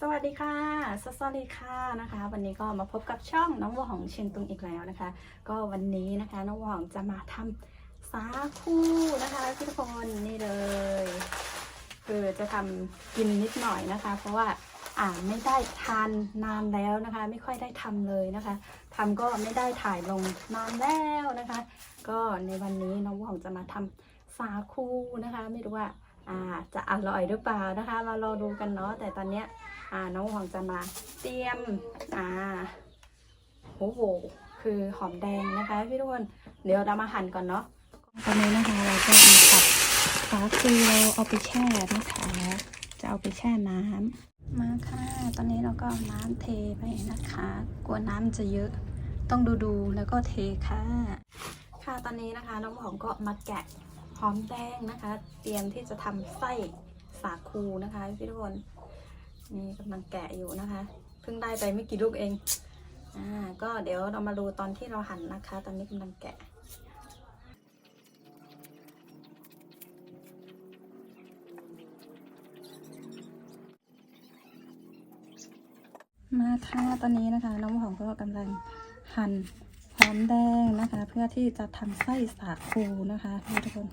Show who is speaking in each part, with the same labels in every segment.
Speaker 1: สวัสดีค่ะสวัสดีค่ะนะคะ วันนี้ก็มาพบกับช่องน้องวัวของเชียงตุงอีกแล้วนะคะ ก็วันนี้นะคะน้องวัวของจะมาทำสาคูนะคะทุกคนนี่เลย คือจะทำกินนิดหน่อยนะคะ เพราะว่าอ่าไม่ได้ทานนานแล้วนะคะ ไม่ค่อยได้ทำเลยนะคะทำก็ไม่ได้ถ่ายลงนานแล้วนะคะ ก็ในวันนี้น้องวัวของจะมาทำสาคูนะคะ ไม่รู้ว่า จะอร่อยหรือเปล่านะคะ เรารอดูกันเนาะแต่ตอนเนี้ยอ่าน้องหวังจะมาเตรียมอ่าโอ้โหคือหอมแดงนะคะพี่ทุกคนเดี๋ยวเรามาหั่นก่อนเนาะตอนนี้นะคะเราก็มาตัดสาคูเราเอาไปแช่นะคะจะเอาไปแช่น้ำมาค่ะ ตอนนี้เราก็เอาน้ำเทไปนะคะ กลัวน้ำจะเยอะต้องดูดูๆแล้วก็เทค่ะ ค่ะตอนนี้นะคะน้องหอมก็มาแกะ หอมแดงนะคะ เตรียมที่จะทำไส้สาคูนะคะพี่ทุกคนนี่กำลังแกะอยู่นะคะ เพิ่งได้ไปไม่กี่ลูกเองอ่าก็เดี๋ยวเรามาดูตอนที่เราหั่นนะคะ ตอนนี้กำลังแกะมาค่ะตอนนี้นะคะ น้องหอมก็กำลังหั่น หอมแดงนะคะ เพื่อที่จะทำไส้สาคูนะคะทุกคน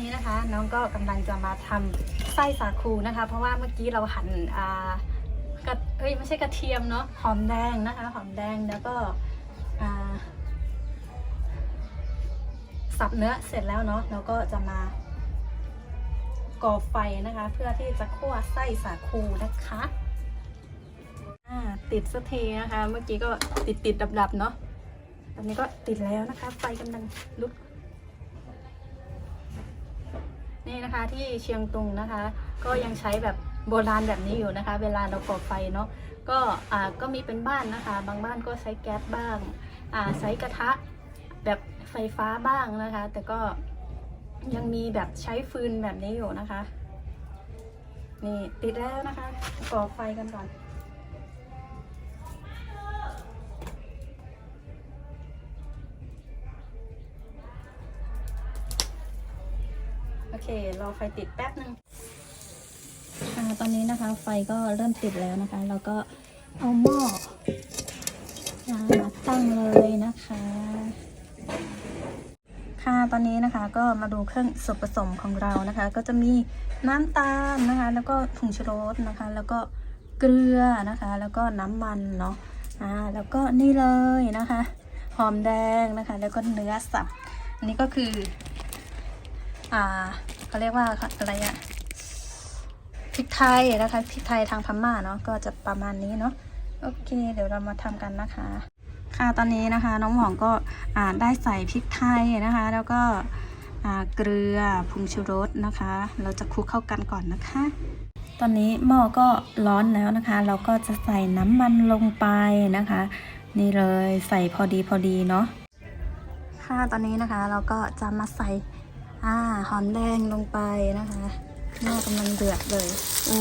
Speaker 1: นี้นะคะ น้องก็กำลังจะมาทำไส้สาคูนะคะ เพราะว่าเมื่อกี้เราหั่นอ่ากระเอ้ยไม่ใช่กระเทียมเนาะหอมแดงนะคะ หอมแดงแล้วก็อ่าสับเนื้อเสร็จแล้วเนาะเราก็จะมาก่อไฟนะคะ เพื่อที่จะคั่วไส้สาคูนะคะติดสักทีนะคะ เมื่อกี้ก็ติดติดดับดับเนาะตอนนี้ก็ติดแล้วนะคะ ไฟกำลังลุก นี่นะคะที่เชียงตุงนะคะ ก็ยังใช้แบบโบราณแบบนี้อยู่นะคะ เวลาเราก่อไฟเนาะก็อ่าก็มีเป็นบ้านนะคะ บางบ้านก็ใช้แก๊สบ้างอ่าใช้กระทะแบบไฟฟ้าบ้างนะคะ แต่ก็ยังมีแบบใช้ฟืนแบบนี้อยู่นะคะ นี่ติดแล้วนะคะก่อไฟกันก่อน เครอไฟติดแป๊บนึงค่ะตอนนี้นะคะ ไฟก็เริ่มติดแล้วนะคะ เราก็เอาหม้อมาตั้งเลยนะคะ ค่ะตอนนี้นะคะก็มาดูเครื่องส่วนผสมของเรานะคะ ก็จะมีน้ำตาลนะคะ แล้วก็ผงชูรสนะคะ แล้วก็เกลือนะคะ แล้วก็น้ำมันเนาะอ่าแล้วก็นี่เลยนะคะ หอมแดงนะคะ แล้วก็เนื้อสับอันนี้ก็คือ อ่าเขาเรียกว่าอะไรอะพริกไทยนะคะพริกไทยทางพม่าเนาะก็จะประมาณนี้เนาะโอเค เดี๋ยวเรามาทำกันนะคะ ค่ะตอนนี้นะคะน้องหอมก็อ่าได้ใส่พริกไทยนะคะ แล้วก็อ่าเกลือผงชูรสนะคะ เราจะคลุกเข้ากันก่อนนะคะ ตอนนี้หม้อก็ร้อนแล้วนะคะ เราก็จะใส่น้ำมันลงไปนะคะ นี่เลยใส่พอดีพอดีเนาะค่ะตอนนี้นะคะเราก็จะมาใส่ อ่าหอมแดงลงไปนะคะหม้อกำลังเดือดเลยอู้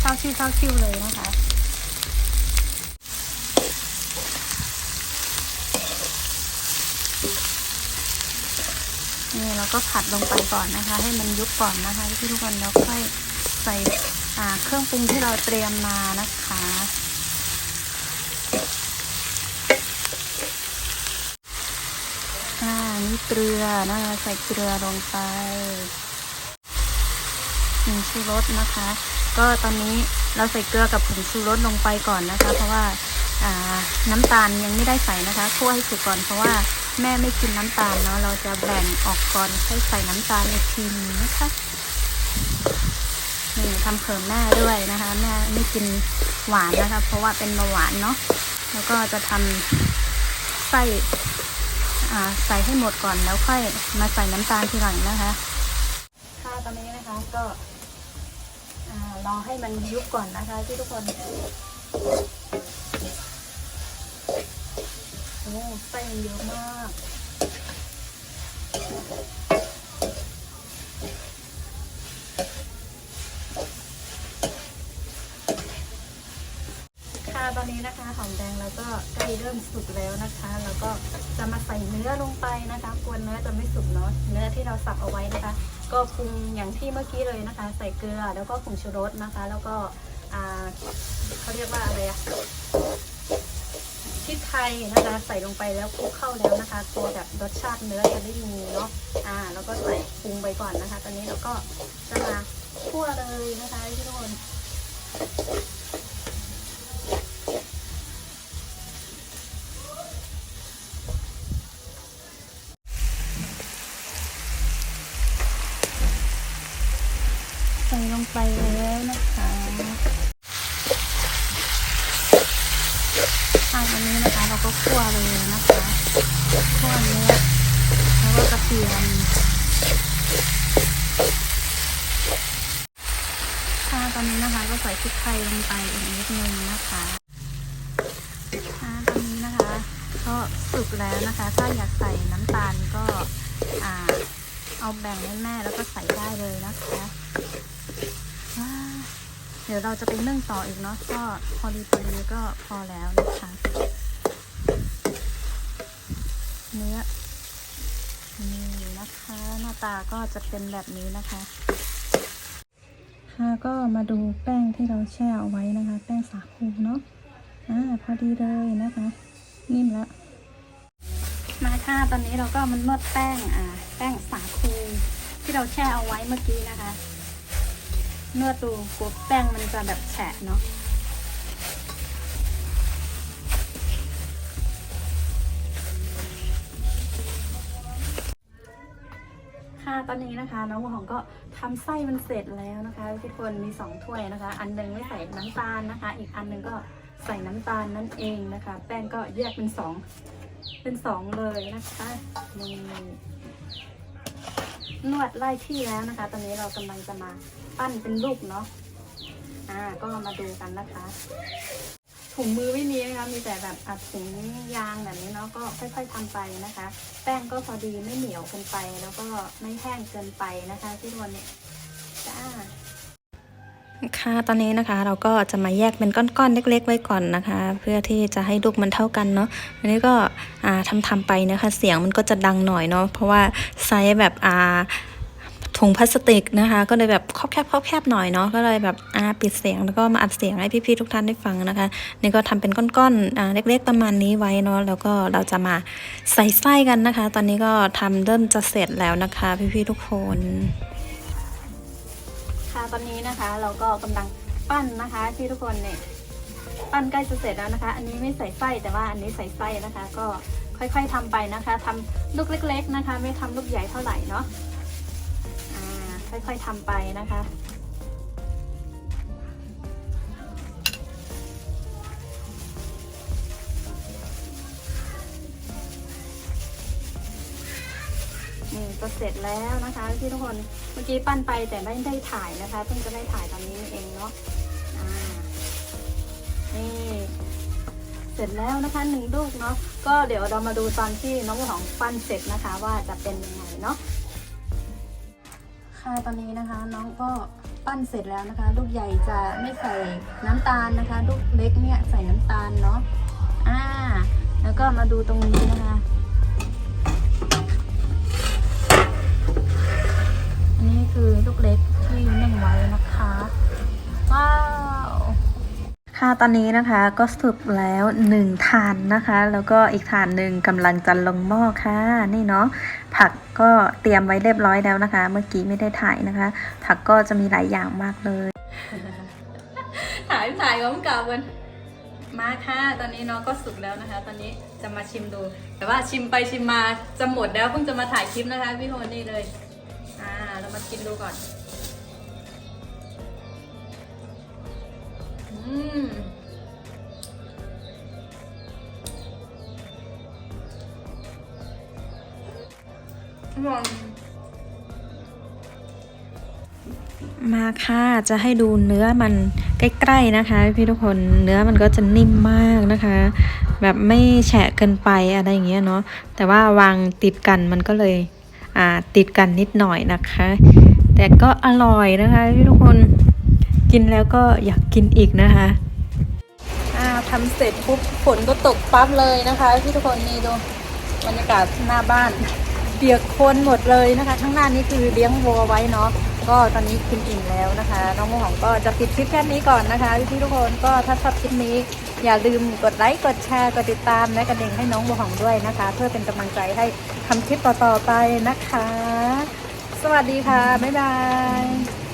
Speaker 1: เข้าชิวเข้าชิวเลยนะคะนี่เราก็ผัดลงไปก่อนนะคะ ให้มันยุบก่อนนะคะที่ทุกคนแล้วค่อยใส่เครื่องปรุงที่เราเตรียมมานะคะ อ่านี่ เกลือนะคะใส่เกลือลงไปผงชูรสนะคะ ก็ตอนนี้เราใส่เกลือกับผงชูรสลงไปก่อนนะคะ เพราะว่าน้ำตาลยังไม่ได้ใส่นะคะคั่วให้สุกก่อนเพราะว่าแม่ไม่กินน้ำตาลเนาะเราจะแบ่งออกก่อนให้ใส่น้ำตาลอีกทีนึงนะคะนี่ทำเพิ่มแม่ด้วยนะคะ แม่ไม่กินหวานนะคะ เพราะว่าเป็นเบาหวานเนาะแล้วก็จะทำไส้ ใส่ให้หมดก่อนแล้วค่อยมาใส่น้ำตาลทีหลังนะคะค่ะตอนนี้นะคะก็รอให้มันยุบก่อนนะคะที่ทุกคนโอ้ไส้เยอะมาก นี้นะคะหอมแดงแล้วก็ใกล้เริ่มสุกแล้วนะคะ แล้วก็จะมาใส่เนื้อลงไปนะคะกวนเนื้อจะไม่สุกเนาะเนื้อที่เราสับเอาไว้นะคะ ก็ปรุงอย่างที่เมื่อกี้เลยนะคะ ใส่เกลือแล้วก็ผงชูรสนะคะ แล้วก็อ่าเขาเรียกว่าอะไรอะพริกไทยนะคะ ใส่ลงไปแล้วคลุกเข้าแล้วนะคะตัวแบบรสชาติเนื้อจะได้มีเนาะอ่า แล้วก็ใส่ปรุงไปก่อนนะคะ ตอนนี้เราก็จะมาคั่วเลยนะคะทุกคน วเลยนะคะคั่วเนื้อแล้วก็กระเทียมค่ะตอนนี้นะคะก็ใส่พริกไทยลงไปอีกนิดนึงนะคะค่ะตอนนี้นะคะ ก็สุกแล้วนะคะ ถ้าอยากใส่น้ำตาลก็อ่าเอาแบ่งให้แม่แล้วก็ใส่ได้เลยนะคะเดี๋ยวเราจะไปนึ่งต่ออีกเนาะก็พอดีพอดีก็พอแล้วนะคะ เนื้อนี่นะคะ หน้าตาก็จะเป็นแบบนี้นะคะค่ะก็มาดูแป้งที่เราแช่เอาไว้นะคะ แป้งสาคูเนาะอ่าพอดีเลยนะคะ นิ่มแล้วมาค่ะตอนนี้เราก็มันนวดแป้งอ่าแป้งสาคูที่เราแช่เอาไว้เมื่อกี้นะคะนวดดูกลัวแป้งมันจะแบบแฉะเนาะ ค่ะ ตอนนี้นะคะน้องหัวหอมก็ทำไส้มันเสร็จแล้วนะคะ ทุกคนมีสองถ้วยนะคะ อันหนึงไม่ใส่น้ำตาลนะคะ อีกอันหนึงก็ใส่น้ำตาลนั่นเองนะคะ แป้งก็แยกเป็นสองเป็นสองเลยนะคะนี่นวดไล่ที่แล้วนะคะ ตอนนี้เรากำลังจะมาปั้นเป็นลูกเนาะอ่าก็มาดูกันนะคะ ถุงมือไม่มีนะคะ มีแต่แบบอัดถุงยางแบบนี้เนาะ ก็ค่อย ๆทำไปนะคะ แป้งก็พอดีไม่เหนียวเกินไป แล้วก็ไม่แห้งเกินไปนะคะที่วันนี้จ้า
Speaker 2: ค่ะตอนนี้นะคะเราก็จะมาแยกเป็นก้อนๆเล็ก ๆ ไว้ก่อนนะคะ เพื่อที่จะให้ลูกมันเท่ากันเนาะอันนี้ก็ทำทำไปนะคะ เสียงมันก็จะดังหน่อยเนาะเพราะว่าไซส์แบบอ่า ถุงพลาสติกนะคะ ก็เลยแบบครอบแคบครอบแคบหน่อยเนาะก็เลยแบบอ่าปิดเสียงแล้วก็มาอัดเสียงให้พี่ๆทุกท่านได้ฟังนะคะนี่ก็ทำเป็นก้อนๆอ่าเล็ก ๆประมาณนี้ไว้เนาะแล้วก็เราจะมาใส่ไส้กันนะคะ ตอนนี้ก็ทำเริ่มจะเสร็จแล้วนะคะ พี่ๆทุกคน
Speaker 1: ค่ะตอนนี้นะคะเราก็กำลังปั้นนะคะที่ทุกคนเนี่ยปั้นใกล้จะเสร็จแล้วนะคะ อันนี้ไม่ใส่ไส้แต่ว่าอันนี้ใส่ไส้นะคะ ก็ค่อยๆทำไปนะคะทำลูกเล็ก ๆนะคะ ไม่ทำลูกใหญ่เท่าไหร่เนาะ ค่อยๆทำไปนะคะ นี่ก็เสร็จแล้วนะคะที่ทุกคนเมื่อกี้ปั้นไปแต่ไม่ได้ถ่ายนะคะเพิ่งจะได้ถ่ายตอนนี้เองเนาะนี่เสร็จแล้วนะคะหนึ่งลูกเนาะก็เดี๋ยวเรามาดูตอนที่น้องของปั้นเสร็จนะคะ ว่าจะเป็นยังไงเนาะ ค่ะตอนนี้นะคะ น้องก็ปั้นเสร็จแล้วนะคะ ลูกใหญ่จะไม่ใส่น้ำตาลนะคะ ลูกเล็กเนี่ยใส่น้ำตาลเนาะอ่า แล้วก็มาดูตรงนี้นะคะอันนี้คือลูกเล็กที่นึ่งไว้นะคะว้าว
Speaker 2: ค่ะตอนนี้นะคะก็สุกแล้วหนึ่งถานนะคะ แล้วก็อีกถานหนึ่งกำลังจะลงหม้อค่ะนี่เนาะ ผักก็เตรียมไว้เรียบร้อยแล้วนะคะ เมื่อกี้ไม่ได้ถ่ายนะคะ ผักก็จะมีหลายอย่างมากเลย
Speaker 1: ถ่ายถ่ายพร้อมกับกันมาค่ะตอนนี้น้องก็สุกแล้วนะคะ ตอนนี้จะมาชิมดู แต่ว่าชิมไปชิมมาจะหมดแล้วเพิ่งจะมาถ่ายคลิปนะคะพี่โทนี่เลยอ่าเรามากินดูก่อน อืม อร่อย
Speaker 2: มาค่ะ จะให้ดูเนื้อมันใกล้ๆนะคะ พี่ทุกคนเนื้อมันก็จะนิ่มมากนะคะ แบบไม่แฉะเกินไปอะไรอย่างเงี้ยเนาะแต่ว่าวางติดกันมันก็เลยอ่าติดกันนิดหน่อยนะคะ แต่ก็อร่อยนะคะ พี่ทุกคนกินแล้วก็อยากกินอีกนะคะ
Speaker 1: อ่าทำเสร็จปุ๊บฝนก็ตกปั๊บเลยนะคะ พี่ทุกคนนี่ดูบรรยากาศหน้าบ้าน เปียกโคลนหมดเลยนะคะข้างหน้านี้คือเลี้ยงวัวไว้เนาะก็ตอนนี้กินอิ่มแล้วนะคะ น้องโมหองก็จะปิดคลิปแค่นี้ก่อนนะคะพี่ทุกคนก็ถ้าชอบคลิปนี้ อย่าลืมกดไลค์กดแชร์กดติดตามและกระดิ่งให้น้องโมหองด้วยนะคะ เพื่อเป็นกำลังใจให้ทำคลิปต่อๆไปนะคะ สวัสดีค่ะบ๊ายบาย